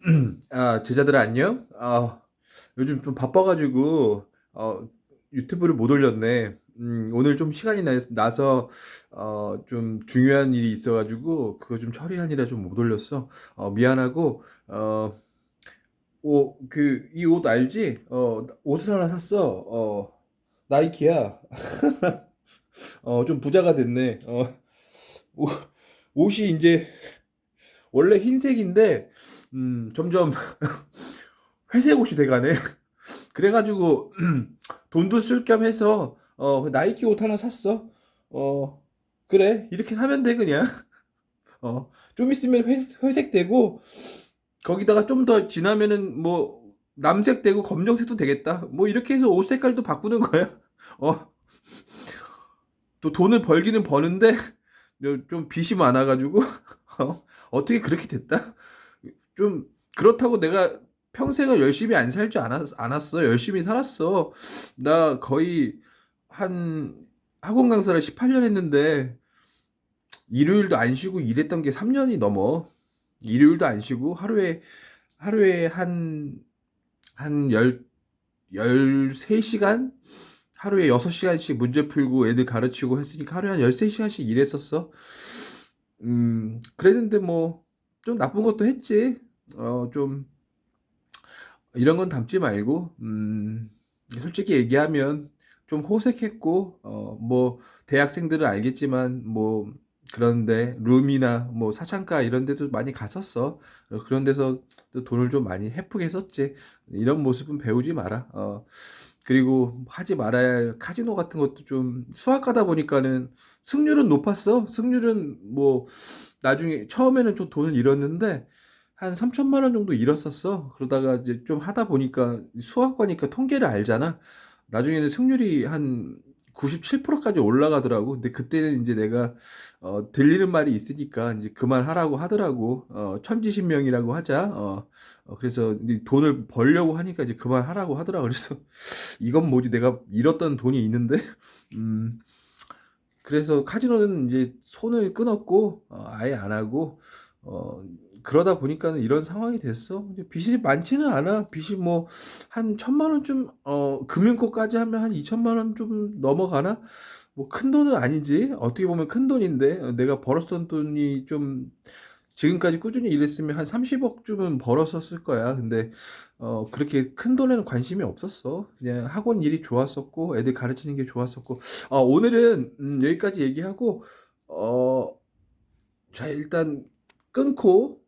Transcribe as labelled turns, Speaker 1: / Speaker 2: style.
Speaker 1: 아, 제자들 안녕? 아, 요즘 좀 바빠가지고, 어, 유튜브를 못 올렸네. 음, 오늘 좀 시간이 나, 나서, 어, 좀 중요한 일이 있어가지고, 그거 좀 처리하느라 좀 못 올렸어. 어, 미안하고, 어, 오, 그, 이 옷 알지? 어, 옷을 하나 샀어. 어, 나이키야. 어, 좀 부자가 됐네. 어, 옷- 옷이 이제, 원래 흰색인데, 음, 점점 회색 옷이 돼가네. 그래가지고 돈도 쓸 겸 해서 어 나이키 옷 하나 샀어. 어 그래 이렇게 사면 돼 그냥. 어 좀 있으면 회, 회색 되고 거기다가 좀 더 지나면은 뭐 남색 되고 검정색도 되겠다. 뭐 이렇게 해서 옷 색깔도 바꾸는 거야. 어 또 돈을 벌기는 버는데 좀 빚이 많아가지고 어, 어떻게 그렇게 됐다? 좀 그렇다고 내가 평생을 열심히 안살줄 않았어. 열심히 살았어. 나 거의 한 학원 강사를 18년 했는데 일요일도 안 쉬고 일했던 게 3년이 넘어. 일요일도 안 쉬고 하루에 하루에 한 한 열, 13시간? 하루에 6시간씩 문제 풀고 애들 가르치고 했으니까 하루에 한 13시간씩 일했었어. 음, 그랬는데 뭐 좀 나쁜 것도 했지. 어, 좀 이런 건 담지 말고, 음, 솔직히 얘기하면 좀 호색했고, 어, 뭐, 대학생들은 알겠지만, 뭐, 그런데 룸이나 뭐 사창가 이런 데도 많이 갔었어. 어, 그런 데서 또 돈을 좀 많이 헤프게 썼지. 이런 모습은 배우지 마라. 어, 그리고 하지 말아야 할 카지노 같은 것도 좀 수학하다 보니까는 승률은 높았어. 승률은 뭐, 나중에, 처음에는 좀 돈을 잃었는데, 한 3천만 원 정도 잃었었어. 그러다가 이제 좀 하다 보니까 수학과니까 통계를 알잖아. 나중에는 승률이 한 97%까지 올라가더라고. 근데 그때는 이제 내가 어, 들리는 말이 있으니까 이제 그만하라고 하더라고. 어, 천지신명이라고 하자. 어, 어, 그래서 이제 돈을 벌려고 하니까 이제 그만하라고 하더라고. 그래서 이건 뭐지? 내가 잃었던 돈이 있는데. 음, 그래서 카지노는 이제 손을 끊었고 어, 아예 안 하고 어, 그러다 보니까는 이런 상황이 됐어. 빚이 많지는 않아. 빚이 뭐 한 천만 원쯤 어 금융코까지 하면 한 이천만 원 좀 넘어가나? 뭐 큰 돈은 아니지. 어떻게 보면 큰 돈인데 어, 내가 벌었던 돈이 좀 지금까지 꾸준히 일했으면 한 30억쯤은 벌었었을 거야. 근데 어 그렇게 큰 돈에는 관심이 없었어. 그냥 학원 일이 좋았었고 애들 가르치는 게 좋았었고. 어 오늘은 음, 여기까지 얘기하고 어 자 일단 끊고